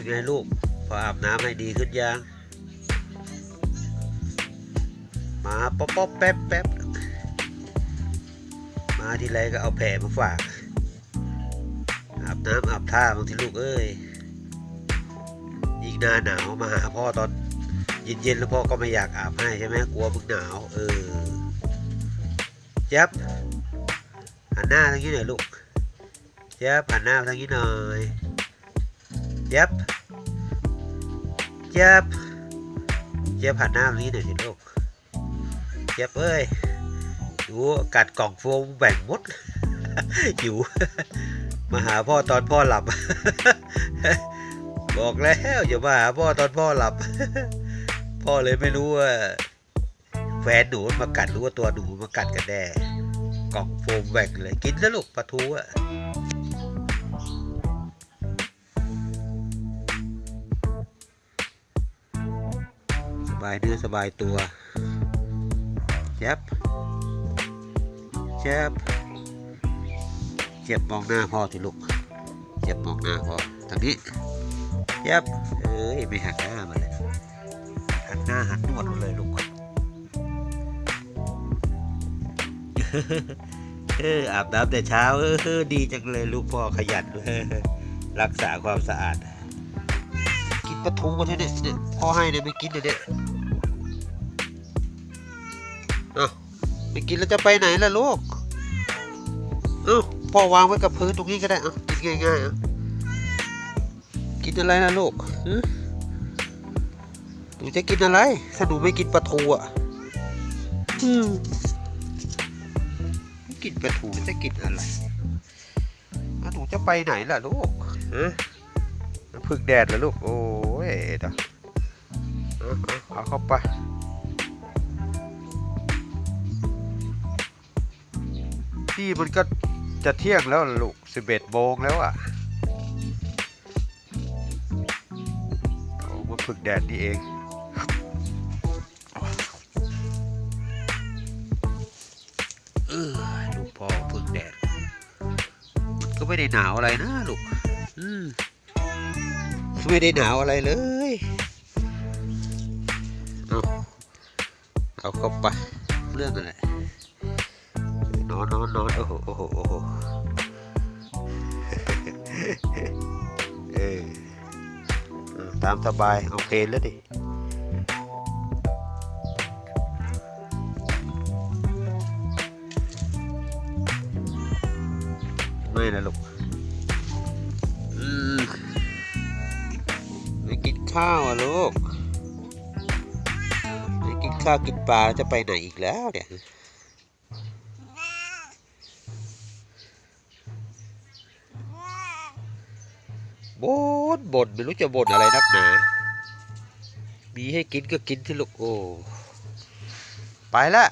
เป็นไงลูก พออาบน้ำให้ดีขึ้นยัง มาป๊อปป๊อปแป๊บแป๊บมาทีไรก็เอาแผลมาฝาก อาบน้ำอาบท่าบางทีลูกเอ้ยยิ่งหน้าหนาวมาหาพ่อตอนเย็นๆแล้วพ่อก็ไม่อยากอาบให้ใช่ไหมกลัวมึงหนาว เออยับหันหน้าทางนี้หน่อยลูกยับหันหน้ามาทางนี้หน่อย ยับยับยับหันหน้ามาทางนี้หน่อยสิลูกยับเอ้ยดูกัดกล่องโฟมแบ่งมดหิวมาหาพ่อตอนพ่อหลับ บอกแล้วอย่ามาหาพ่อตอนพ่อหลับ พ่อเลยไม่รู้ว่าแฟนหนูมากัดรือว่าตัวหนูมากัดกันแน่กล่องโฟมแบ่งเลยกินนะลูกปลาทูอะ บายเนื้อสบายตัวเจ็บเจ็บเจ็บมองหน้าพ่อสิลูกเจ็บมองหน้าพ่อทางนี้เจ็บเอ้ยไม่หักหน้ามาเลยหันหน้าหันนวดมาเลยลูกเอออาบน้ำแต่เช้าเออดีจังเลยลูกพ่อขยันรักษาความสะอาด กินปลาทูมาเนี่ยเนี่ยพ่อให้เนี่ยไม่กินเลยเนี่ย อ้าไม่กินแล้วจะไปไหนล่ะลูกเอ้าพ่อวางไว้กับพื้นตรงนี้ก็ได้เอ้ากินง่ายๆอ้ากินอะไรนะลูกหนูจะกินอะไรถ้าหนูไม่กินปลาทูอะอืมกินปลาทูจะกินอะไรแล้วหนูจะไปไหนล่ะลูกฮะพึ่งแดดเหรอลูก โอ้ยเดี๋ยวเอาเอาเอาเข้าไป ที่มันก็จะเที่ยงแล้วลูกสิบเอ็ดโมงแล้วอะโอ้มันพึ่งแดดนี่เองเออลูกพ่อพึ่งแดด ก็ไม่ได้หนาวอะไรนะลูก อืมไม่ได้หนาวอะไรเลย เอา เอาเข้าไป เรื่องอะไร อนนอนนอนโอ้โหโอ้โหโอ้โหเออตามสบายเอาเพลนแล้วดิไม่นะลูกไม่กินข้าวอะลูกไม่กินข้าวกินปลาจะไปไหนอีกแล้วเนี่ย บ่นบ่นไม่รู้จะบ่นอะไรนักหนามีให้กินก็กินที่ลูกโอ้ ไปละ